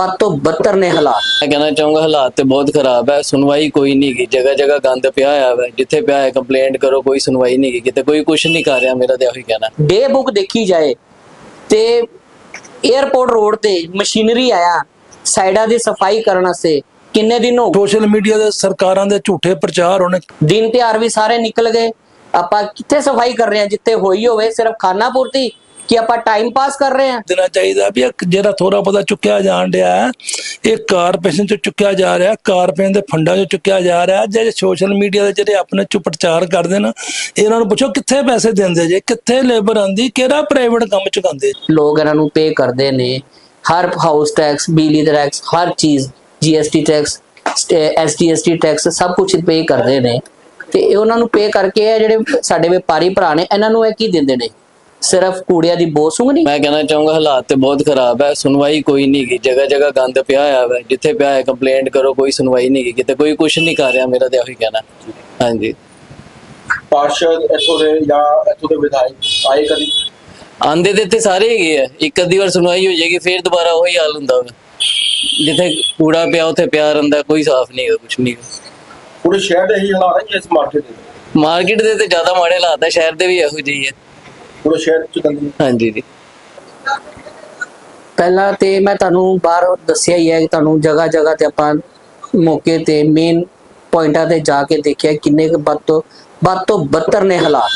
ਵੱਧ ਤੋਂ ਬੱਤਰ ਨੇ ਹਾਲਾਤ। ਮੈਂ ਕਹਿਣਾ ਚਾਹੂੰਗਾ ਹਾਲਾਤ ਤੇ ਬਹੁਤ ਖਰਾਬ ਹੈ ਸੁਣਵਾਈ ਕੋਈ ਨਹੀਂ ਗੀ। ਜਗ੍ਹਾ ਜਗ੍ਹਾ ਗੰਦ ਪਿਆ ਹੋਇਆ ਹੈ ਜਿੱਥੇ ਪਿਆ ਹੈ ਕੰਪਲੇਂਟ ਕਰੋ ਕੋਈ ਸੁਣਵਾਈ ਨਹੀਂ ਗੀ। ਕਿਤੇ ਕੋਈ ਕੁਝ ਨਹੀਂ ਕਰ ਰਿਹਾ ਮੇਰਾ ਤੇ ਇਹੀ ਕਹਿਣਾ। ਡੇ ਬੁੱਕ ਦੇਖੀ ਜਾਏ ਤੇ 에어ਪੋਰਟ ਰੋਡ ਤੇ ਮਸ਼ੀਨਰੀ ਆਇਆ ਸਾਈਡਾਂ ਦੀ ਸਫ਼ਾਈ ਕਰਨ ਵਾਸਤੇ। ਕਿੰਨੇ ਦਿਨ ਹੋ ਗਏ? ਸੋਸ਼ਲ ਮੀਡੀਆ ਦੇ ਸਰਕਾਰਾਂ ਦੇ ਝੂਠੇ ਪ੍ਰਚਾਰ ਹੋਣੇ ਦਿਨ ਤਿਉਹਾਰ ਵੀ ਸਾਰੇ ਨਿਕਲ ਗਏ। ਆਪਾਂ ਕਿੱਥੇ ਸਫ਼ਾਈ ਕਰ ਰਹੇ ਹਾਂ ਜਿੱਥੇ ਹੋਈ ਹੋਵੇ ਸਿਰਫ ਖਾਣਾ ਪੂਰਤੀ ਕਿ ਆਪਾਂ ਟਾਈਮ ਪਾਸ ਕਰ ਰਹੇ ਹਾਂ। ਦੇਣਾ ਚਾਹੀਦਾ ਵੀ ਜਿਹੜਾ ਥੋੜਾ ਬਹੁਤਾ ਚੁੱਕਿਆ ਜਾਣ ਡਿਆ ਹੈ, ਇਹ ਕਾਰਪੋਰੇਸ਼ਨ ਚ ਚੁੱਕਿਆ ਜਾ ਰਿਹਾ ਕਾਰਪੋਰੇਸ਼ਨ ਦੇ ਫੰਡਾਂ ਚ ਚੁੱਕਿਆ ਜਾ ਰਿਹਾ ਜਿਹੜੇ ਸੋਸ਼ਲ ਮੀਡੀਆ ਦੇ ਜਿਹੜੇ ਆਪਣੇ ਚ ਪ੍ਰਚਾਰ ਕਰਦੇ ਨੇ ਇਹਨਾਂ ਨੂੰ ਪੁੱਛੋ ਕਿੱਥੇ ਪੈਸੇ ਦਿੰਦੇ ਜੇ ਕਿੱਥੇ ਲੇਬਰ ਆਂਦੀ ਕਿਹੜਾ ਪ੍ਰਾਈਵੇਟ ਕੰਮ ਚੁਕਾਉਂਦੇ ਲੋਕ ਇਹਨਾਂ ਨੂੰ ਪੇ ਕਰਦੇ ਨੇ ਹਰ ਹਾਊਸ ਟੈਕਸ ਬਿਜਲੀ ਦਾ ਟੈਕਸ ਹਰ ਚੀਜ਼ ਜੀਐਸਟੀ ਟੈਕਸ ਐਸਟੀਐਸਟੀ ਟੈਕਸ ਸਭ ਕੁਝ ਪੇ ਕਰਦੇ ਨੇ। ਤੇ ਇਹ ਉਹਨਾਂ ਨੂੰ ਪੇ ਕਰਕੇ ਇਹ ਜਿਹੜੇ ਸਾਡੇ ਵਪਾਰੀ ਭਰਾ ਨੇ ਇਹਨਾਂ ਨੂੰ ਇਹ ਕੀ ਦਿੰਦੇ ਨੇ? ਸਿਰਫ ਕੂੜਿਆਂ ਦੀ ਬੋ ਸੁੰਘਣੀ? ਮੈਂ ਕਹਿਣਾ ਚਾਹੂੰਗਾ ਹਾਲਾਤ ਤੇ ਬਹੁਤ ਖਰਾਬ ਹੈ ਸੁਣਵਾਈ ਕੋਈ ਨਹੀਂ ਗੀ। ਜਗ੍ਹਾ ਜਗ੍ਹਾ ਗੰਦ ਪਿਆ ਹੋਇਆ ਹੈ ਜਿੱਥੇ ਪਿਆ ਹੈ ਕੰਪਲੇਂਟ ਕਰੋ ਕੋਈ ਸੁਣਵਾਈ ਨਹੀਂ ਗੀ। ਕਿਤੇ ਕੋਈ ਕੁਝ ਨਹੀਂ ਕਰ ਰਿਹਾ ਮੇਰਾ ਤੇ ਇਹੀ ਕਹਿਣਾ। ਹਾਂਜੀ। ਪਾਰਸ਼ਦ ਇੱਥੋਂ ਦੇ ਜਾਂ ਇੱਥੋਂ ਦੇ ਵਿਧਾਇਕ ਆਏ ਕਦੀ? ਆਂਦੇ ਤੇ ਇੱਥੇ ਸਾਰੇ ਹੈਗੇ ਆ। ਇੱਕ ਅੱਧੀ ਵਾਰ ਸੁਣਵਾਈ ਹੋ ਜਾਏਗੀ ਫਿਰ ਦੁਬਾਰਾ ਉਹੀ ਹਾਲ ਹੁੰਦਾ ਵਾ। ਜਿੱਥੇ ਕੂੜਾ ਪਿਆ ਉੱਥੇ ਪਿਆ ਰਹਿੰਦਾ ਕੋਈ ਸਾਫ਼ ਨਹੀਂ ਹੈਗਾ ਕੁਝ ਨਹੀਂ ਪੂਰੇ ਸ਼ਹਿਰ ਦੇ ਹੀ ਹਾਲਾਤ ਹੈ ਇਸ ਮਾਰਕੀਟ ਦੇ? ਮਾਰਕੀਟ ਦੇ ਤੇ ਜ਼ਿਆਦਾ ਮਾੜੇ ਹਾਲਾਤ ਹੈ ਸ਼ਹਿਰ ਦੇ ਵੀ ਇਹੋ ਜਿਹੀ ਹੈ ਪੂਰੇ ਸ਼ਹਿਰ ਚ ਗੰਦਗੀ ਹਾਂਜੀ ਜੀ। ਪਹਿਲਾਂ ਤੇ ਮੈਂ ਤੁਹਾਨੂੰ ਬਾਹਰ ਦੱਸਿਆ ਹੀ ਹੈ ਕਿ ਤੁਹਾਨੂੰ ਜਗ੍ਹਾ ਜਗ੍ਹਾ ਤੇ ਆਪਾਂ ਮੌਕੇ ਤੇ ਮੇਨ ਪੁਆਇੰਟਾਂ ਤੇ ਜਾ ਕੇ ਦੇਖਿਆ ਕਿੰਨੇ ਕੁ ਵੱਧ ਤੋਂ ਵੱਧ ਤੋਂ ਬੱਤਰ ਨੇ ਹਾਲਾਤ।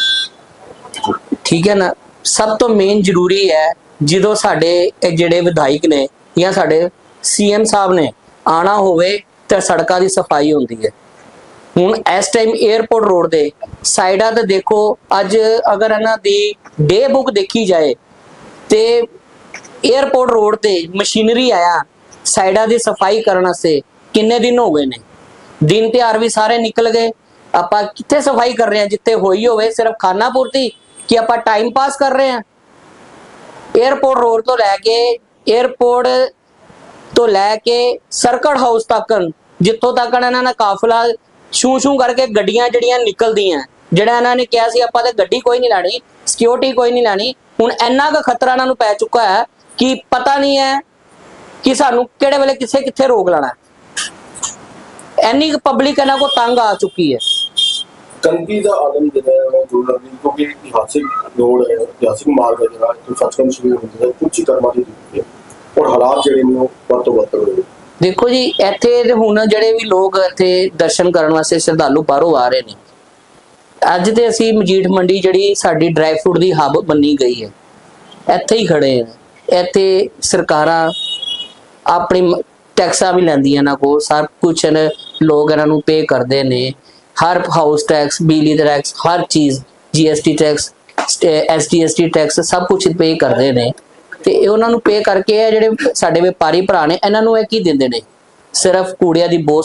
ਠੀਕ ਹੈ ਨਾ? ਸਭ ਤੋਂ ਮੇਨ ਜ਼ਰੂਰੀ ਹੈ ਜਦੋਂ ਸਾਡੇ ਜਿਹੜੇ ਵਿਧਾਇਕ ਨੇ ਜਾਂ ਸਾਡੇ ਸੀਐਮ ਸਾਹਿਬ ਨੇ ਆਣਾ ਹੋਵੇ ਤਾਂ ਸੜਕਾਂ ਦੀ ਸਫ਼ਾਈ ਹੁੰਦੀ ਹੈ। ਹੁਣ ਇਸ ਟਾਈਮ 에어ਪੋਰਟ ਰੋਡ ਦੇ ਸਾਈਡਾਂ ਤੇ ਦੇਖੋ, ਅੱਜ ਅਗਰ ਇਹਨਾਂ ਦੀ ਡੇ ਬੁੱਕ ਦੇਖੀ ਜਾਏ, ਤੇ 에어ਪੋਰਟ ਰੋਡ ਤੇ ਮਸ਼ੀਨਰੀ ਆਇਆ ਸਾਈਡਾਂ ਦੀ ਸਫ਼ਾਈ ਕਰਨ ਵਾਸਤੇ ਕਿੰਨੇ ਦਿਨ ਹੋ ਗਏ ਨੇ? ਦਿਨ ਤਿਹਾਰ ਵੀ ਸਾਰੇ ਨਿਕਲ ਗਏ। ਆਪਾਂ ਕਿੱਥੇ ਸਫ਼ਾਈ ਕਰ ਰਹੇ ਹਾਂ? ਜਿੱਥੇ ਹੋਈ ਹੋਵੇ, ਸਿਰਫ ਖਾਣਾ ਪੂਰਤੀ ਕਿ ਆਪਾਂ ਟਾਈਮ ਪਾਸ ਕਰ ਰਹੇ ਹਾਂ? 에어ਪੋਰਟ ਰੋਡ ਤੋਂ ਲੈ ਕੇ 에어ਪੋਰਟ ਤੋਂ ਲੈ ਕੇ ਸਰਕਟ ਹਾਊਸ ਤੱਕ, ਜਿੱਥੋਂ ਤੱਕ ਇਹਨਾਂ ਦਾ ਕਾਫਲਾ ਛੂ ਛੂ ਕਰਕੇ ਗੱਡੀਆਂ ਜਿਹੜੀਆਂ ਨਿਕਲਦੀਆਂ, ਜਿਹੜਾ ਇਹਨਾਂ ਨੇ ਕਿਹਾ ਸੀ ਆਪਾਂ ਤੇ ਗੱਡੀ ਕੋਈ ਨਹੀਂ ਲਾਣੀ ਸਿਕਿਉਰਿਟੀ ਕੋਈ ਨਹੀਂ ਲਾਣੀ, ਹੁਣ ਇੰਨਾ ਕੁ ਖਤਰਾ ਇਹਨਾਂ ਨੂੰ ਪੈ ਚੁੱਕਾ ਹੈ ਕਿ ਪਤਾ ਨਹੀਂ ਹੈ ਕਿ ਸਾਨੂੰ ਕਿਹੜੇ ਵੇਲੇ ਕਿਸੇ ਕਿੱਥੇ ਰੋਕ ਲੈਣਾ ਹੈ। ਇੰਨੀ ਕੁ ਪਬਲਿਕ ਇਹਨਾਂ ਕੋ ਤੰਗ ਆ ਚੁੱਕੀ ਹੈ। ਗੰਦਗੀ ਦਾ ਆਲਮ ਜਿਹੜਾ ਹੈ ਉਹ ਦੂਰ ਨਹੀਂ, ਕਿਉਂਕਿ ਇਤਿਹਾਸਿਕ ਰੋਡ ਹੈ, ਇਤਿਹਾਸਿਕ ਮਾਰਗ ਹੈ ਜਿਹੜਾ ਤੋਂ ਸੱਚਖੰਡ ਸ਼ੁਰੂ ਹੁੰਦਾ ਹੈ ਕੁਝ ਹੀ ਕਰਮਾਂ ਦੀ ਦਿੱਤੀ ਹੈ। ਔਰ ਹਾਲਾਤ ਜਿਹੜੇ ਨੇ ਉਹ ਵੱਧ ਤੋਂ ਵੱਧ ਹੋਏ ਦੇਖੋ ਜੀ, ਇੱਥੇ ਹੁਣ ਜਿਹੜੇ ਵੀ ਲੋਕ ਇੱਥੇ ਦਰਸ਼ਨ ਕਰਨ ਵਾਸਤੇ ਸ਼ਰਧਾਲੂ ਬਾਹਰੋਂ ਆ ਰਹੇ ਨੇ। ਅੱਜ ਤੇ ਅਸੀਂ ਮਜੀਠ ਮੰਡੀ ਜਿਹੜੀ ਸਾਡੀ ਡਰਾਈ ਫਰੂਟ ਦੀ ਹੱਬ ਬੰਨੀ ਗਈ ਹੈ। ਇੱਥੇ ਹੀ ਖੜੇ ਆ ਇੱਥੇ ਸਰਕਾਰਾਂ ਆਪਣੀ ਮ- ਟੈਕਸਾਂ ਵੀ ਲੈਂਦੀਆਂ ਨਾ ਕੋ ਸਭ ਕੁਝ ਲੋਕ ਇਹਨਾਂ ਨੂੰ ਪੇ ਕਰਦੇ ਨੇ। ਹਰ ਹਾਊਸ ਟੈਕਸ ਬਿਜਲੀ ਦਾ ਟੈਕਸ ਹਰ ਚੀਜ਼ ਜੀਐਸਟੀ ਟੈਕਸ ਐਸਟੀਐਸਟੀ ਟੈਕਸ ਸਭ ਕੁਝ ਪੇ ਕਰਦੇ ਨੇ। ਤੇ ਇਹ ਉਹਨਾਂ ਨੂੰ ਪੇ ਕਰਕੇ ਇਹ ਜਿਹੜੇ ਸਾਡੇ ਵਪਾਰੀ ਭਰਾ ਨੇ, ਇਹਨਾਂ ਨੂੰ ਇਹ ਕੀ ਦਿੰਦੇ ਨੇ? ਸਿਰਫ ਕੂੜਿਆਂ ਦੀ ਬੋ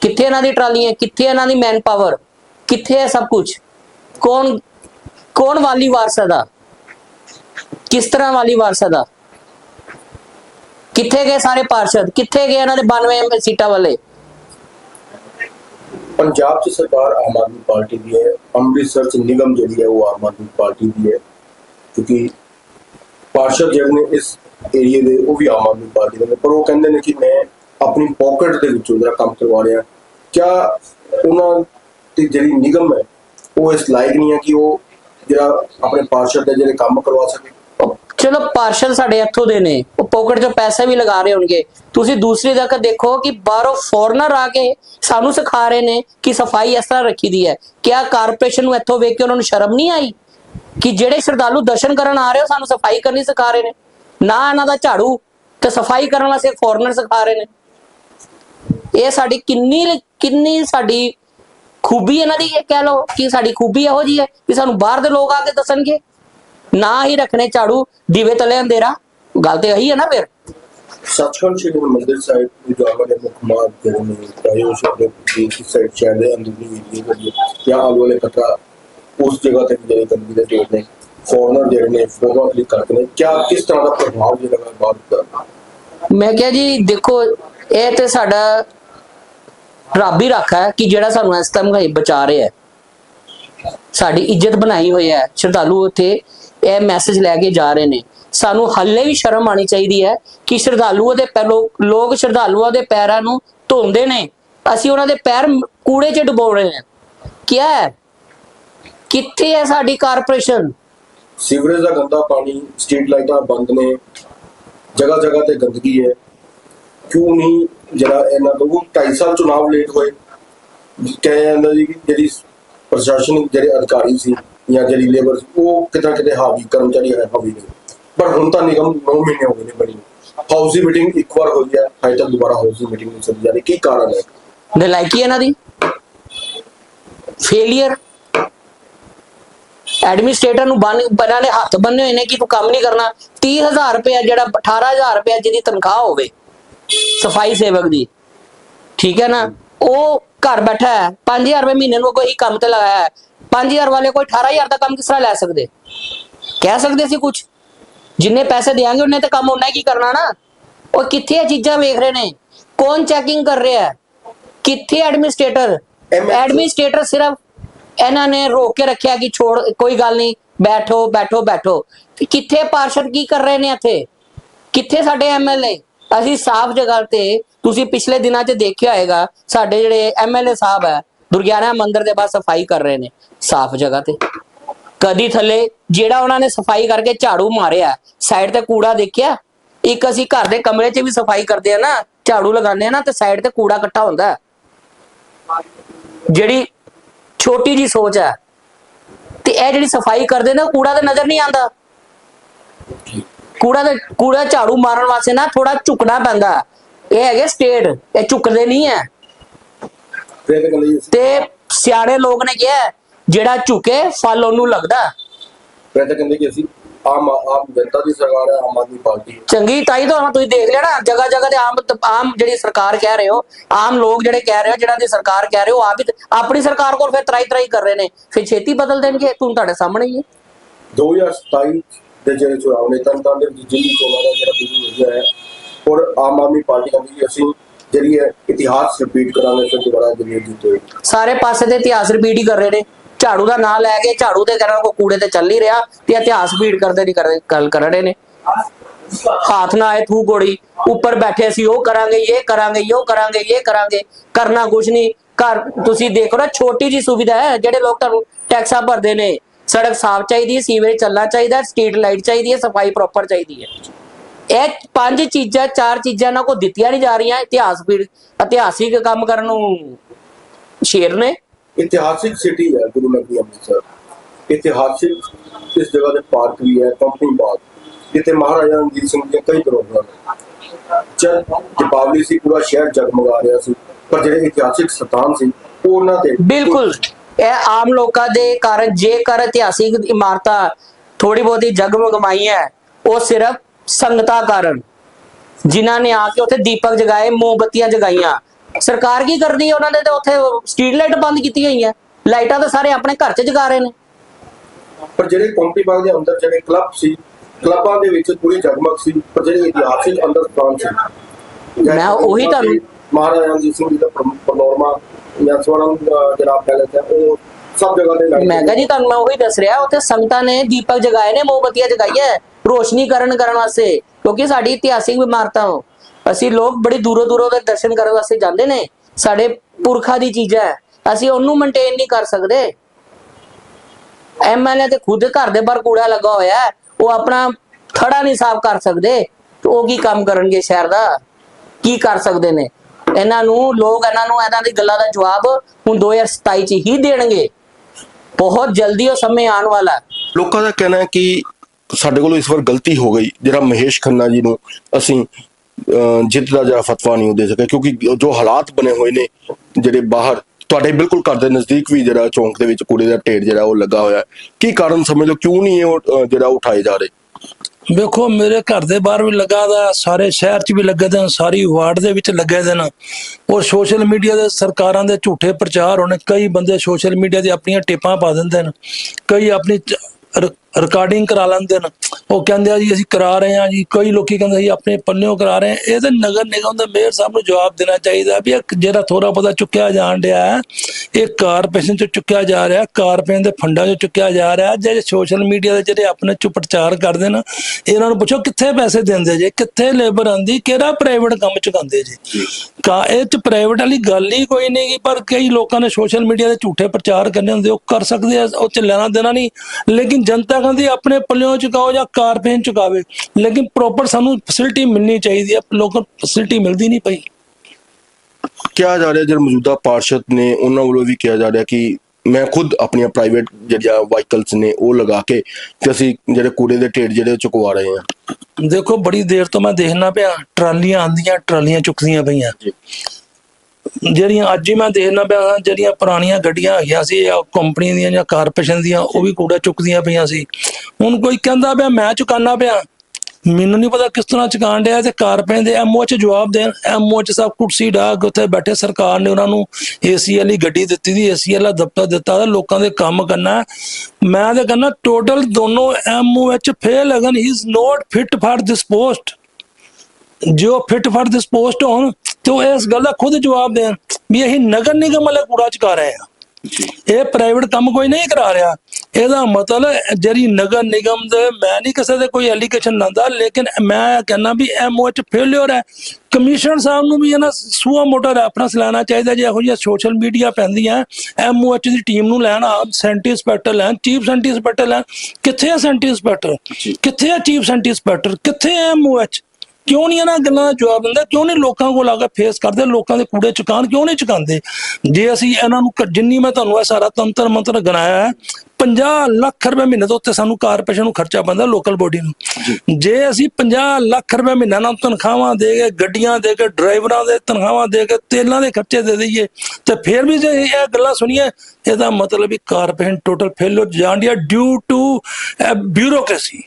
ਕਿੱਥੇ ਇਹਨਾਂ ਦੀ ਟਰਾਲੀਆਂ ਕਿੱਥੇ ਇਹਨਾਂ ਦੀ ਮੈਨ ਪਾਵਰ ਕਿੱਥੇ ਹੈ ਸਭ ਕੁਝ ਕੌਣ ਕੌਣ ਵਾਲੀ ਵਾਰਸਾ ਦਾ? ਕਿਸ ਤਰ੍ਹਾਂ ਵਾਲੀ ਵਾਰਸਾ ਦਾ? ਕਿੱਥੇ ਗਏ ਸਾਰੇ ਪਾਰਸ਼ਦ? ਕਿੱਥੇ ਗਏ ਇਹਨਾਂ ਦੇ 92 ਸੀਟਾਂ ਵਾਲੇ? ਪੰਜਾਬ 'ਚ ਸਰਕਾਰ ਆਮ ਆਦਮੀ ਪਾਰਟੀ ਦੀ ਹੈ। ਅੰਮ੍ਰਿਤਸਰ 'ਚ ਨਿਗਮ ਜਿਹੜੀ ਹੈ ਉਹ ਆਮ ਆਦਮੀ ਪਾਰਟੀ ਦੀ ਹੈ। ਕਿਉਂਕਿ ਪਾਰਸ਼ਦ ਜਿਹੜੇ ਨੇ ਇਸ ਏਰੀਏ ਦੇ ਉਹ ਵੀ ਆਮ ਆਦਮੀ ਪਾਰਟੀ ਦੇ ਨੇ, ਪਰ ਉਹ ਕਹਿੰਦੇ ਨੇ ਕਿ ਮੈਂ ਆਪਣੀ ਪਾਕਟ ਦੇ ਵਿੱਚੋਂ ਜਿਹੜਾ ਕੰਮ ਕਰਵਾ ਰਿਹਾ। ਕਿਆ ਉਹਨਾਂ ਦੀ ਜਿਹੜੀ ਨਿਗਮ ਹੈ, ਉਹ ਇਸ ਲਾਇਕ ਨਹੀਂ ਹੈ ਕਿ ਉਹ ਜਿਹੜਾ ਆਪਣੇ ਪਾਰਸ਼ਦ ਦੇ ਜਿਹੜੇ ਕੰਮ ਕਰਵਾ ਸਕੇ? ਚਲੋ, ਪਾਰਸ਼ਲ ਸਾਡੇ ਇੱਥੋਂ ਦੇ ਨੇ। ਉਹ ਪਾਕਟ 'ਚੋਂ ਪੈਸੇ ਵੀ ਲਗਾ ਰਹੇ ਹੋਣਗੇ। ਤੁਸੀਂ ਦੂਸਰੀ ਜਗ੍ਹਾ ਦੇਖੋ ਕਿ ਬਾਹਰੋਂ ਫੋਰਨਰ ਆ ਕੇ ਸਾਨੂੰ ਸਿਖਾ ਰਹੇ ਨੇ ਕਿ ਸਫ਼ਾਈ ਇਸ ਤਰ੍ਹਾਂ ਰੱਖੀ ਦੀ ਹੈ। ਕਿਆ ਕਾਰਪੋਰੇਸ਼ਨ ਨੂੰ ਇੱਥੋਂ ਵੇਖ ਕੇ ਉਹਨਾਂ ਨੂੰ ਸ਼ਰਮ ਨਹੀਂ ਆਈ? ਕਿ ਜਿਹੜੇ ਸ਼ਰਧਾਲੂ ਦਰਸ਼ਨ ਕਰਨ ਆ ਰਹੇ ਹੋ ਸਾਨੂੰ ਸਫ਼ਾਈ ਕਰਨੀ ਸਿਖਾ ਰਹੇ ਨੇ। ਨਾ ਇਹਨਾਂ ਦਾ ਝਾੜੂ ਤੇ ਸਫ਼ਾਈ ਕਰਨ ਵਾਸਤੇ ਫੋਰਨਰ ਸਿਖਾ ਰਹੇ ਨੇ। ਇਹ ਸਾਡੀ ਕਿੰਨੀ ਕਿੰਨੀ ਸਾਡੀ ਖੂਬੀ ਇਹਨਾਂ ਦੀ ਇਹ ਕਹਿ ਲਓ ਕਿ ਸਾਡੀ ਖੂਬੀ ਇਹੋ ਜੀ ਹੈ ਕਿ ਸਾਨੂੰ ਬਾਹਰ ਦੇ ਲੋਕ ਆ ਕੇ ਦੱਸਣਗੇ। ਨਾ ਹੀ ਰੱਖਣੇ ਝਾੜੂ, ਦੀਵੇ ਤਲੇ ਅੰਧੇਰਾ, ਗੱਲ ਤੇ ਇਹੀ ਹੈ ਨਾ ਫਿਰ। ਸੱਚਖੰਡ ਸ਼੍ਰੀ ਹਰਿਮੰਦਰ ਸਾਹਿਬ ਦੇ ਜਾਣ ਵਾਲੇ ਮੁੱਖ ਮਾਰਗ ਜਿਹੜੇ ਨੇ। ਚਾਹੇ ਉਹ ਸਾਈਡ ਸ਼ਹਿਰ ਦੇ ਅੰਦਰੂਨੀ ਏਰੀਏ ਦੇ ਜਾਂ ਆਲੂ ਵਾਲੇ ਉਸ ਜਗ੍ਹਾ ਤੇ ਜਿਹੜੇ ਗੰਦਗੀ ਦੇ ਢੇਰ ਨੇ ਫੋਰਨਰ ਜਿਹੜੇ ਨੇ ਫੋਟੋ ਕਲਿੱਕ ਕਰਦੇ ਨੇ। ਕਿਆ, ਕਿਸ ਤਰ੍ਹਾਂ ਦਾ ਪ੍ਰਭਾਵ ਜਿਹੜਾ ਹੈ ਬਾਹਰ ਦਾ ਮੈਂ ਕਿਹਾ ਜੀ, ਦੇਖੋ, ਇਹ ਤੇ ਸਾਡਾ ਰੱਬ ਹੀ ਰੱਖਾ ਕਿ ਜਿਹੜਾ ਸਾਨੂੰ ਇਸ ਟਾਈਮ ਬਚਾ ਰਿਹਾ ਹੈ। ਸਾਡੀ ਇੱਜ਼ਤ ਬਣਾਈ ਹੋਈ ਹੈ। ਸ਼ਰਧਾਲੂ ਉੱਥੇ ਇਹ ਮੈਸੇਜ ਲੈ ਕੇ ਜਾ ਰਹੇ ਨੇ। ਸਾਨੂੰ ਹੱਲੇ ਵੀ ਸ਼ਰਮ ਆਣੀ ਚਾਹੀਦੀ ਹੈ ਕਿ ਸ਼ਰਧਾਲੂਆਂ ਦੇ ਪੈ- ਲੋਕ ਸ਼ਰਧਾਲੂਆਂ ਦੇ ਪੈਰਾਂ ਨੂੰ ਧੋਂਦੇ ਨੇ। ਅਸੀਂ ਉਹਨਾਂ ਦੇ ਪੈਰ ਕੂੜੇ 'ਚ ਡੁਬੋ ਰਹੇ ਹਾਂ। ਕੀ ਹੈ? ਕਿੱਥੇ ਹੈ ਸਾਡੀ ਕਾਰਪੋਰੇਸ਼ਨ? ਸੀਵਰੇਜ ਦਾ ਗੰਦਾ ਪਾਣੀ ਸਟਰੀਟ ਲਾਈਟਾਂ ਬੰਦ ਨੇ ਜਗ੍ਹਾ ਜਗ੍ਹਾ ਤੇ ਗੰਦਗੀ ਹੈ। ਕਿਉਂ ਨਹੀਂ ਜਿਹੜਾ ਇਹਨਾਂ ਤੋਂ? 2.5 ਸਾਲ ਚੁਣਾਵ ਲੇਟ ਹੋਏ। ਕਹਿ ਜਾਂਦਾ ਜੀ ਜਿਹੜੀ ਪ੍ਰਸ਼ਾਸਨਿਕ ਜਿਹੜੇ ਅਧਿਕਾਰੀ ਸੀ ਜਾਂ ਜਿਹੜੀ ਲੇਬਰ ਉਹ ਕਿਤੇ ਕਿਤੇ ਹਾਵੀ ਕਰਮਚਾਰੀ ਹੈ ਹਾਵੀ ਨੇ। ਪਰ ਹੁਣ ਤਾਂ ਨਿਗਮ 9 ਮਹੀਨੇ ਹੋ ਗਏ ਨੇ ਬਣੀ। ਹਾਊਸ ਮੀਟਿੰਗ ਇੱਕ ਵਾਰ ਹੋਈ ਹੈ ਤੱਕ ਦੁਬਾਰਾ ਹਾਊਸ ਮੀਟਿੰਗ ਨਹੀਂ ਸੱਦੀ ਜਾ ਰਹੀ ਕੀ ਕਾਰਨ ਹੈ? ਨਲਾਇਕੀ ਇਹਨਾਂ ਦੀ? ਫੇਲਿਅਰ ਐਡਮਿਨਿਸਟ੍ਰੇਟਰ ਨੂੰ ਬੰਨ ਨੇ ਹੱਥ ਬੰਨੇ ਹੋਏ ਨੇ ਕਿ ਤੂੰ ਕੰਮ ਨਹੀਂ ਕਰਨਾ। 30000 ਰੁਪਏ ਜਿਹੜਾ 18000 ਰੁਪਏ ਜਿਹਦੀ ਤਨਖਾਹ ਹੋਵੇ ਸਫ਼ਾਈ ਸੇਵਕ ਦੀ ਠੀਕ ਹੈ ਨਾ? ਉਹ ਘਰ ਬੈਠਾ ਹੈ 5000 ਰੁਪਏ ਮਹੀਨੇ ਨੂੰ ਕੋਈ ਕੰਮ ਤੇ ਲਗਾਇਆ ਹੈ। 5000 ਵਾਲੇ ਕੋਈ 18000 ਦਾ ਕੰਮ ਕਿਸ ਤਰ੍ਹਾਂ ਲੈ ਸਕਦੇ? ਕਹਿ ਸਕਦੇ ਸੀ ਕੁਝ ਜਿੰਨੇ ਪੈਸੇ ਦੇਾਂਗੇ ਉਹਨੇ ਤੇ ਕੰਮ ਉਹਨਾਂ ਕੀ ਕਰਨਾ ਨਾ? ਉਹ ਕਿੱਥੇ ਇਹ ਚੀਜ਼ਾਂ ਵੇਖ ਰਹੇ ਨੇ? ਕੌਣ ਚੈਕਿੰਗ ਕਰ ਰਿਹਾ ਹੈ? ਕਿੱਥੇ ਐਡਮਿਨਿਸਟ੍ਰੇਟਰ? ਐਡਮਿਨਿਸਟ੍ਰੇਟਰ ਸਿਰਫ ਇਹਨਾਂ ਨੇ ਰੋਕ ਕੇ ਰੱਖਿਆ ਕਿ ਛੋੜ, ਕੋਈ ਗੱਲ ਨਹੀਂ, ਬੈਠੋ ਬੈਠੋ ਬੈਠੋ। ਕਿੱਥੇ ਪਾਰਸ਼ਦ ਕੀ ਕਰ ਰਹੇ ਨੇ ਇੱਥੇ? ਕਿੱਥੇ ਸਾਡੇ ਐਮਐਲਏ ਅਸੀਂ ਸਾਫ਼ ਜਗ੍ਹਾ ਤੇ, ਤੁਸੀਂ ਪਿਛਲੇ ਦਿਨਾਂ 'ਚ ਦੇਖਿਆ ਹੋਏਗਾ, ਸਾਡੇ ਜਿਹੜੇ ਐਮਐਲਏ ਸਾਹਿਬ ਹੈ ਦੁਰਗਿਆਨਾ ਮੰਦਿਰ ਦੇ ਬਾਹਰ ਸਫ਼ਾਈ ਕਰ ਰਹੇ ਨੇ, ਸਾਫ਼ ਜਗ੍ਹਾ ਤੇ। ਕਦੀ ਥੱਲੇ, ਜਿਹੜਾ ਉਹਨਾਂ ਨੇ ਸਫ਼ਾਈ ਕਰਕੇ ਝਾੜੂ ਮਾਰਿਆ, ਸਾਈਡ ਤੇ ਕੂੜਾ ਦੇਖਿਆ? ਇੱਕ ਅਸੀਂ ਘਰ ਦੇ ਕਮਰੇ 'ਚ ਵੀ ਸਫ਼ਾਈ ਕਰਦੇ ਆ ਨਾ, ਝਾੜੂ ਲਗਾਉਂਦੇ ਆ ਨਾ, ਤੇ ਸਾਈਡ ਤੇ ਕੂੜਾ ਇਕੱਠਾ ਹੁੰਦਾ। ਜਿਹੜੀ ਛੋਟੀ ਜੀ ਸੋਚ ਹੈ। ਤੇ ਇਹ ਜਿਹੜੀ ਸਫ਼ਾਈ ਕਰਦੇ ਨੇ ਕੂੜਾ ਤੇ ਨਜ਼ਰ ਨਹੀਂ ਆਉਂਦਾ। ਕੂੜਾ ਤੇ, ਕੂੜਾ ਝਾੜੂ ਮਾਰਨ ਵਾਸਤੇ ਨਾ ਥੋੜਾ ਝੁਕਣਾ ਪੈਂਦਾ। ਇਹ ਹੈਗੇ ਸਟੇਟ, ਇਹ ਝੁਕਦੇ ਨਹੀਂ ਹੈ। ਤੇ ਸਿਆਣੇ ਲੋਕ ਨੇ ਕਿਹਾ, ਜਿਹੜਾ ਝੁਕੇ, ਫਲ ਉਹਨੂੰ ਲੱਗਦਾ। ਹੈ। ਕਹਿੰਦੇ ਕਿ ਅਸੀਂ ਆਮ ਆਮ ਜਨਤਾ ਦੀ ਸਰਕਾਰ ਹੈ ਆਮ ਆਦਮੀ ਪਾਰਟੀ ਚੰਗੀ ਤਾਈ ਤਾਂ ਹੁਣ ਤੁਸੀਂ ਦੇਖ ਲਿਆ ਨਾ ਜਗ੍ਹਾ ਜਗ੍ਹਾ ਤੇ ਆਮ ਆਮ ਜਿਹੜੀ ਸਰਕਾਰ ਕਹਿ ਰਹੇ ਹੋ ਆਮ ਲੋਕ ਜਿਹੜੇ ਕਹਿ ਰਹੇ ਹੋ ਜਿਹੜਾ ਦੀ ਸਰਕਾਰ ਕਹਿ ਰਹੇ ਹੋ ਆਪ ਹੀ ਤੇ- ਆਪਣੀ ਸਰਕਾਰ ਕੋਲ ਫਿਰ ਤਰਾਈ ਤਰਾਈ ਕਰ ਰਹੇ ਨੇ। ਫਿਰ ਛੇਤੀ ਬਦਲ ਦੇਣਗੇ ਤੂੰ ਤੁਹਾਡੇ ਸਾਹਮਣੇ ਹੀ ਹੈ। 2027 ਦੇ ਜਿਹੜੇ ਚੁਣਾਵ ਨੇ ਤਨਤਾਨ ਦੇ ਵਿੱਚ ਜਿੰਨੀ ਚੋਣਾਂ ਦਾ ਜਿਹੜਾ ਬਿਜੂ ਹੋ ਹੈ ਔਰ ਆਮ ਆਦਮੀ ਪਾਰਟੀ ਕਹਿੰਦੀ ਅਸੀਂ ਜਿਹੜੀ ਹੈ ਇਤਿਹਾਸ ਰਿਪੀਟ ਕਰਾਂਗੇ ਫਿਰ ਦੁਬਾਰਾ ਜਿਹੜੀ ਜਿੱਤੇ ਸਾਰੇ ਪਾਸੇ ਤੇ ਇਤਿਹਾਸ ਰਿਪੀਟ ਹੀ ਕਰ ਰਹੇ ਨੇ। ਝਾੜੂ ਦਾ ਨਾਂ ਲੈ ਕੇ ਝਾੜੂ ਦੇ ਕਰਨ ਕੋ ਕੂੜੇ ਤੇ ਚੱਲ ਹੀ ਰਿਹਾ ਤੇ ਇਤਿਹਾਸ ਭੀੜ ਕਰਦੇ ਨਹੀਂ ਕਰਦੇ ਗੱਲ ਕਰ ਰਹੇ ਨੇ। ਹਾਥ ਨਾ ਆਏ ਥੂ ਗੋੜੀ, ਉੱਪਰ ਬੈਠੇ ਸੀ ਉਹ ਕਰਾਂਗੇ, ਇਹ ਕਰਾਂਗੇ ਇਹ ਕਰਾਂਗੇ ਇਹ ਕਰਾਂਗੇ, ਕਰਨਾ ਕੁਝ ਨਹੀਂ। ਘਰ ਤੁਸੀਂ ਦੇਖੋ ਨਾ, ਛੋਟੀ ਜੀ ਸੁਵਿਧਾ ਹੈ ਜਿਹੜੇ ਲੋਕ ਤੁਹਾਨੂੰ ਟੈਕਸਾਂ ਭਰਦੇ ਨੇ। ਸੜਕ ਸਾਫ਼ ਚਾਹੀਦੀ ਹੈ, ਸੀਵਰੇਜ ਚੱਲਣਾ ਚਾਹੀਦਾ ਸਟਰੀਟ ਲਾਈਟ ਚਾਹੀਦੀ ਹੈ, ਸਫ਼ਾਈ ਪ੍ਰੋਪਰ ਚਾਹੀਦੀ ਹੈ। ਇਹ ਪੰਜ ਚੀਜ਼ਾਂ, ਚਾਰ ਚੀਜ਼ਾਂ ਨਾਲ ਕੋ ਦਿੱਤੀਆਂ ਨਹੀਂ ਜਾ ਰਹੀਆਂ, ਇਤਿਹਾਸ ਪੀੜ ਇਤਿਹਾਸਿਕ ਕੰਮ ਕਰਨ ਨੂੰ ਸ਼ੇਰ ਨੇ। ਇਤਿਹਾਸਿਕ ਸਿਟੀ ਹੈ ਗੁਰੂ ਨਗਰੀ ਅੰਮ੍ਰਿਤਸਰ। ਇਤਿਹਾਸਿਕ ਇਸ ਜਗ੍ਹਾ ਦੇ ਪਾਰਕ ਵੀ ਹੈ ਕੰਪਨੀ ਬਾਗ। ਜਿੱਥੇ ਮਹਾਰਾਜਾ ਰਣਜੀਤ ਸਿੰਘ ਦੀਆਂ ਕਈ ਪ੍ਰੋਗਰਾਮ ਜਦ ਦੀਪਾਵਲੀ ਸੀ, ਪੂਰਾ ਸ਼ਹਿਰ ਜਗਮਗਾ ਰਿਹਾ ਸੀ। ਪਰ ਜਿਹੜੇ ਇਤਿਹਾਸਿਕ ਸਥਾਨ ਸੀ, ਉਹ ਉਹਨਾਂ ਤੇ ਬਿਲਕੁਲ। ਇਹ ਆਮ ਲੋਕਾਂ ਦੇ ਕਾਰਨ ਜੇਕਰ ਇਤਿਹਾਸਿਕ ਇਮਾਰਤਾਂ ਥੋੜੀ ਬਹੁਤੀ ਜਗਮਗਮਾਈਆਂ ਉਹ ਸਿਰਫ ਸੰਗਤਾਂ ਕਾਰਨ। ਜਿਨ੍ਹਾਂ ਨੇ ਆ ਕੇ ਉੱਥੇ ਦੀਪਕ ਜਗਾਏ, ਮੋਮਬੱਤੀਆਂ ਜਗਾਈਆਂ। ਸਰਕਾਰ ਕੀ ਕਰਦੀ ਹੈ ਉਹਨਾਂ ਦੇ ਤੇ ਉੱਥੇ ਸਟਰੀਟ ਲਾਈਟ ਬੰਦ ਕੀਤੀਆਂ ਹੋਈਆਂ। ਲਾਈਟਾਂ ਤਾਂ ਸਾਰੇ ਆਪਣੇ ਘਰ 'ਚ ਜਗਾ ਰਹੇ ਨੇ। ਪਰ ਜਿਹੜੇ ਕੰਪਨੀ ਬਾਗ ਦੇ ਅੰਦਰ ਜਿਹੜੇ ਕਲੱਬ ਸੀ ਕਲੱਬਾਂ ਦੇ ਵਿੱਚ ਪੂਰੀ ਜਗਮਗ ਸੀ ਪਰ ਜਿਹੜੇ ਇਤਿਹਾਸਿਕ ਅੰਦਰ ਸਥਾਨ ਸੀ। ਮੈਂ ਉਹੀ ਤੁਹਾਨੂੰ- ਮਹਾਰਾਜਾ ਰਣਜੀਤ ਸਿੰਘ ਜੀ ਦਾ ਪਨੋਰਮਾ ਜਾਂ ਸਵਰਨ ਜਿਹੜਾ ਆਪ ਕਹਿ ਲੈਂਦੇ ਆ ਉਹ ਸਭ ਜਗ੍ਹਾ ਤੇ ਲਾਈਟ ਮੈਂ ਕਿਹਾ ਜੀ ਤੁਹਾਨੂੰ ਮੈਂ ਉਹੀ ਦੱਸ ਰਿਹਾ ਉੱਥੇ ਸੰਗਤਾਂ ਨੇ ਦੀਪਕ ਜਗਾਏ ਨੇ ਮੋਮਬੱਤੀਆਂ ਜਗਾਈਆਂ ਹੈ, ਰੋਸ਼ਨੀ ਕਰਨ ਕਰਨ ਵਾਸਤੇ ਕਿਉਂਕਿ ਸਾਡੀ ਇਤਿਹਾਸਿਕ ਇਮਾਰਤਾਂ ਹੋ ਅਸੀਂ ਲੋਕ ਬੜੀ ਦੂਰੋਂ ਦੂਰੋਂ ਦੇ ਦਰਸ਼ਨ ਕਰਨ ਵਾਸਤੇ ਜਾਂਦੇ ਨੇ। ਸਾਡੇ ਪੁਰਖਾਂ ਦੀ ਚੀਜ਼ਾਂ ਹੈ। ਅਸੀਂ ਉਹਨੂੰ ਮੇਨਟੇਨ ਨਹੀਂ ਕਰ ਸਕਦੇ। ਐਮਐਲਏ ਤੇ ਖੁਦ ਘਰ ਦੇ ਬਾਹਰ ਕੂੜਾ ਲੱਗਾ ਹੋਇਆ ਹੈ। ਉਹ ਆਪਣਾ ਥੜਾ ਨਹੀਂ ਸਾਫ਼ ਕਰ ਸਕਦੇ। ਤੇ ਉਹ ਕੀ ਕੰਮ ਕਰਨਗੇ ਸ਼ਹਿਰ ਦਾ? ਕੀ ਕਰ ਸਕਦੇ ਨੇ? ਇਹਨਾਂ ਨੂੰ ਲੋਕ, ਇਹਨਾਂ ਨੂੰ ਇਹਨਾਂ ਦੀ ਗੱਲਾਂ ਦਾ ਜਵਾਬ ਹੁਣ 2027 ਚ ਹੀ ਦੇਣਗੇ। ਬਹੁਤ ਜਲਦੀ ਉਹ ਸਮੇਂ ਆਉਣ ਵਾਲਾ ਲੋਕਾਂ ਦਾ ਕਹਿਣਾ ਹੈ ਕਿ ਸਾਡੇ ਕੋਲੋਂ ਇਸ ਵਾਰ ਗਲਤੀ ਹੋ ਗਈ। ਜਿਹੜਾ ਮਹੇਸ਼ ਖੰਨਾ ਜੀ ਨੂੰ ਅਸੀਂ ਜਿੱਤ ਦਾ ਜਿਹੜਾ ਫਤਵਾ ਨਹੀਂ ਉਹ ਦੇ ਸਕੇ ਕਿਉਂਕਿ ਜੋ ਹਾਲਾਤ ਬਣੇ ਹੋਏ ਨੇ ਜਿਹੜੇ ਬਾਹਰ ਤੁਹਾਡੇ ਬਿਲਕੁਲ ਘਰ ਦੇ ਨਜ਼ਦੀਕ ਵੀ ਜਿਹੜਾ ਚੌਂਕ ਦੇ ਵਿੱਚ ਕੂੜੇ ਦਾ ਢੇਰ ਜਿਹੜਾ ਉਹ ਲੱਗਾ ਹੋਇਆ ਕੀ ਕਾਰਨ ਸਮਝ ਲਓ ਕਿਉਂ ਨਹੀਂ ਉਹ, ਜਿਹੜਾ ਉਠਾਏ ਜਾ ਰਹੇ? ਵੇਖੋ ਮੇਰੇ ਘਰ ਦੇ ਬਾਹਰ ਵੀ ਲੱਗਾ ਦਾ ਸਾਰੇ ਸ਼ਹਿਰ 'ਚ ਵੀ ਲੱਗੇ ਦੇ ਸਾਰੀ ਵਾਰਡ ਦੇ ਵਿੱਚ ਲੱਗੇ ਦੇ ਨੇ ਔਰ ਸੋਸ਼ਲ ਮੀਡੀਆ ਦੇ ਸਰਕਾਰਾਂ ਦੇ ਝੂਠੇ ਪ੍ਰਚਾਰ ਹੋਣੇ ਕਈ ਬੰਦੇ ਸੋਸ਼ਲ ਮੀਡੀਆ ਤੇ ਆਪਣੀਆਂ ਟੇਪਾਂ ਪਾ ਦਿੰਦੇ ਨੇ ਕਈ ਆਪਣੀ ਰਿਕਾਰਡਿੰਗ ਕਰਾ ਲੈਂਦੇ ਨੇ ਉਹ ਕਹਿੰਦੇ ਆ ਜੀ, ਅਸੀਂ ਕਰਾ ਰਹੇ ਹਾਂ ਜੀ। ਕਈ ਲੋਕੀ ਕਹਿੰਦੇ ਅਸੀਂ ਆਪਣੇ ਪੱਲਿਓਂ ਕਰਾ ਰਹੇ ਹਾਂ। ਇਹ ਤਾਂ ਨਗਰ ਨਿਗਮ ਦੇ ਮੇਅਰ ਸਾਹਿਬ ਨੂੰ ਜਵਾਬ ਦੇਣਾ ਚਾਹੀਦਾ ਵੀ ਇਹ ਜਿਹੜਾ ਥੋੜਾ ਬਹੁਤਾ ਚੁੱਕਿਆ ਜਾਣ ਡਿਆ ਇਹ ਕਾਰਪੋਰੇਸ਼ਨ ਚ ਚੁੱਕਿਆ ਜਾ ਰਿਹਾ, ਕਾਰਪੋਰੇਸ਼ਨ ਦੇ ਫੰਡਾਂ ਚ ਚੁੱਕਿਆ ਜਾ ਰਿਹਾ ਜਿਹੜੇ ਸੋਸ਼ਲ ਮੀਡੀਆ ਦੇ ਜਿਹੜੇ ਆਪਣੇ ਚ ਪ੍ਰਚਾਰ ਕਰਦੇ ਨੇ, ਇਹਨਾਂ ਨੂੰ ਪੁੱਛੋ ਕਿੱਥੇ ਪੈਸੇ ਦਿੰਦੇ ਜੇ, ਕਿੱਥੇ ਲੇਬਰ ਆਂਦੀ ਕਿਹੜਾ ਪ੍ਰਾਈਵੇਟ ਕੰਮ ਚੁਕਾਉਂਦੇ ਜੇ। ਕਾ ਇਹ ਚ ਪ੍ਰਾਈਵੇਟ ਵਾਲੀ ਗੱਲ ਹੀ ਕੋਈ ਨਹੀਂ ਪਰ ਕਈ ਲੋਕਾਂ ਨੇ ਸੋਸ਼ਲ ਮੀਡੀਆ ਦੇ ਝੂਠੇ ਪ੍ਰਚਾਰ ਕਰਨੇ ਹੁੰਦੇ, ਉਹ ਕਰ ਸਕਦੇ ਆ, ਉਹ ਚ ਲੈਣਾ ਦੇਣਾ ਨਹੀਂ। ਲੇਕਿਨ ਜਨਤਾ ਕਹਿੰਦੀ ਆਪਣੇ ਪੱਲਿਓਂ ਚੁਕਾਓ ਜਾਂ ਕਾਰਪੋਰੇਸ਼ਨ ਚੁਕਾਵੇ। ਲੇਕਿਨ ਪ੍ਰੋਪਰ ਸਾਨੂੰ ਫੈਸਿਲਿਟੀ ਮਿਲਣੀ ਚਾਹੀਦੀ ਹੈ। ਲੋਕਾਂ ਫੈਸਿਲਿਟੀ ਮਿਲਦੀ ਨਹੀਂ ਪਈ। ਕਿਹਾ ਜਾ ਰਿਹਾ ਜਿਹੜੇ ਮੌਜੂਦਾ ਪਾਰਸ਼ਦ ਨੇ ਉਹਨਾਂ ਵੱਲੋਂ ਵੀ ਕਿਹਾ ਜਾ ਰਿਹਾ ਕਿ ਮੈਂ ਖੁਦ ਆਪਣੀਆਂ ਪ੍ਰਾਈਵੇਟ ਜਿਹੜੀਆਂ ਵਾਹੀਕਲਸ ਨੇ ਉਹ ਲਗਾ ਕੇ ਤੇ ਅਸੀਂ ਜਿਹੜੇ ਕੂੜੇ ਦੇ ਢੇਰ ਜਿਹੜੇ ਚੁਕਵਾ ਰਹੇ ਹਾਂ। ਦੇਖੋ ਬੜੀ ਦੇਰ ਤੋਂ ਮੈਂ ਦੇਖਣਾ ਪਿਆ। ਟਰਾਲੀਆਂ ਆਂਦੀਆਂ ਟਰਾਲੀਆਂ ਚੁੱਕਦੀਆਂ ਪਈਆਂ। ਜਿਹੜੀਆਂ ਅੱਜ ਹੀ ਮੈਂ ਦੇਖਣਾ ਪਿਆ ਹਾਂ, ਜਿਹੜੀਆਂ ਪੁਰਾਣੀਆਂ ਗੱਡੀਆਂ ਹੈਗੀਆਂ ਸੀ ਜਾਂ ਕੰਪਨੀ ਦੀਆਂ ਜਾਂ ਕਾਰਪੋਰੇਸ਼ਨ ਦੀਆਂ ਉਹ ਵੀ ਕੂੜਾ ਚੁੱਕਦੀਆਂ ਪਈਆਂ ਸੀ। ਹੁਣ ਕੋਈ ਕਹਿੰਦਾ ਪਿਆ ਮੈਂ ਚੁਕਾਨਾ ਪਿਆ। ਮੈਨੂੰ ਨਹੀਂ ਪਤਾ ਕਿਸ ਤਰ੍ਹਾਂ ਚੁਕਾਣ ਡਿਆ ਤੇ ਕਾਰਪੋਰੇਸ਼ਨ ਦੇ ਐਮਓ ਚ ਜਵਾਬ ਦੇਣ। ਐਮਓ ਚ ਸਭ ਕੁਰਸੀ ਡਾਕ ਉੱਥੇ ਬੈਠੇ ਸਰਕਾਰ ਨੇ ਉਹਨਾਂ ਨੂੰ ਏਸੀ ਵਾਲੀ ਗੱਡੀ ਦਿੱਤੀ ਦੀ ਏਸੀ ਵਾਲਾ ਦਫ਼ਤਰ ਦਿੱਤਾ ਤੇ ਲੋਕਾਂ ਦੇ ਕੰਮ ਕਰਨਾ ਮੈਂ ਤਾਂ ਕਹਿੰਦਾ ਟੋਟਲ ਦੋਨੋਂ ਐਮਓ ਵਿੱਚ fail ਹੈਗਨ he is not fit for this post ਜੋ ਫਿਟ ਫਾਰ ਦਿਸ ਪੋਸਟ ਹੋਣ ਤੇ ਉਹ ਇਸ ਗੱਲ ਦਾ ਖੁਦ ਜਵਾਬ ਦੇਣ ਵੀ ਅਸੀਂ ਨਗਰ ਨਿਗਮ ਵਾਲੇ ਕੂੜਾ ਚੁਕਾ ਰਹੇ ਹਾਂ। ਇਹ ਪ੍ਰਾਈਵੇਟ ਕੰਮ ਕੋਈ ਨਹੀਂ ਕਰਾ ਰਿਹਾ। ਇਹਦਾ ਮਤਲਬ ਜਿਹੜੀ ਨਗਰ ਨਿਗਮ ਦੇ ਮੈਂ ਨਹੀਂ ਕਿਸੇ ਦੇ ਕੋਈ ਐਲੀਗੇਸ਼ਨ ਲਾਂਦਾ ਲੇਕਿਨ ਮੈਂ ਕਹਿੰਦਾ ਵੀ ਐਮਓ ਚ ਫੇਲਿਅਰ ਹੈ। ਕਮਿਸ਼ਨਰ ਸਾਹਿਬ ਨੂੰ ਵੀ ਇਹਨਾਂ ਸੂਆ ਮੋਟਾ ਰੈਫਰੈਂਸ ਲੈਣਾ ਚਾਹੀਦਾ ਜੇ ਇਹੋ ਜਿਹੀਆਂ ਸੋਸ਼ਲ ਮੀਡੀਆ ਪੈਂਦੀਆਂ ਐਮਓ ਚ ਦੀ ਟੀਮ ਨੂੰ ਲੈਣ ਆ ਸੈਂਟੀ ਇੰਸਪੈਕਟਰ ਲੈਣ ਚੀਫ ਸੈਂਟੀ ਇੰਸਪੈਕਟਰ ਲੈਣ। ਕਿੱਥੇ ਆ ਸੈਂਟੀ ਇੰਸਪੈਕਟਰ ਕਿੱਥੇ ਆ ਚੀਫ ਸੈਂਟੀ ਇੰਸਪੈਕਟਰ ਕਿੱਥੇ ਆ ਐਮਓ ਚ ਕਿਉਂ ਨਹੀਂ ਇਹਨਾਂ ਗੱਲਾਂ ਦਾ ਜਵਾਬ ਦਿੰਦਾ? ਕਿਉਂ ਨਹੀਂ ਲੋਕਾਂ ਕੋਲ ਆ ਕੇ ਫੇਸ ਕਰਦੇ? ਲੋਕਾਂ ਦੇ ਕੂੜੇ ਚੁਕਾਣ ਕਿਉਂ ਨਹੀਂ ਚੁਕਾਉਂਦੇ? ਜੇ ਅਸੀਂ ਇਹਨਾਂ ਨੂੰ ਜਿੰਨੀ ਮੈਂ ਤੁਹਾਨੂੰ ਇਹ ਸਾਰਾ ਤੰਤਰ ਮੰਤਰ ਗਣਾਇਆ ਹੈ 50 ਲੱਖ ਰੁਪਏ ਮਹੀਨੇ ਤੋਂ ਉੱਤੇ ਸਾਨੂੰ ਕਾਰਪੋਰੇਸ਼ਨ ਨੂੰ ਖਰਚਾ ਪੈਂਦਾ ਲੋਕਲ ਬੋਡੀ ਨੂੰ। ਜੇ। ਅਸੀਂ 50 ਲੱਖ ਰੁਪਏ ਮਹੀਨਾ ਨਾਲ ਤਨਖਾਹਾਂ ਦੇ ਕੇ ਗੱਡੀਆਂ ਦੇ ਕੇ ਡਰਾਈਵਰਾਂ ਦੇ ਤਨਖਾਹਾਂ ਦੇ ਕੇ ਤੇਲਾਂ ਦੇ ਖਰਚੇ ਦੇ ਦਈਏ ਤੇ ਫਿਰ ਵੀ ਜੇ ਇਹ ਗੱਲਾਂ ਸੁਣੀਏ ਇਹਦਾ ਮਤਲਬ ਵੀ ਕਾਰਪੋਰੇਸ਼ਨ ਟੋਟਲ ਫੇਲ ਹੋ ਜਾਣ ਡਿਆ ਡਿਊ ਟੂ ਬਿਊਰੋਕ੍ਰੇਸੀ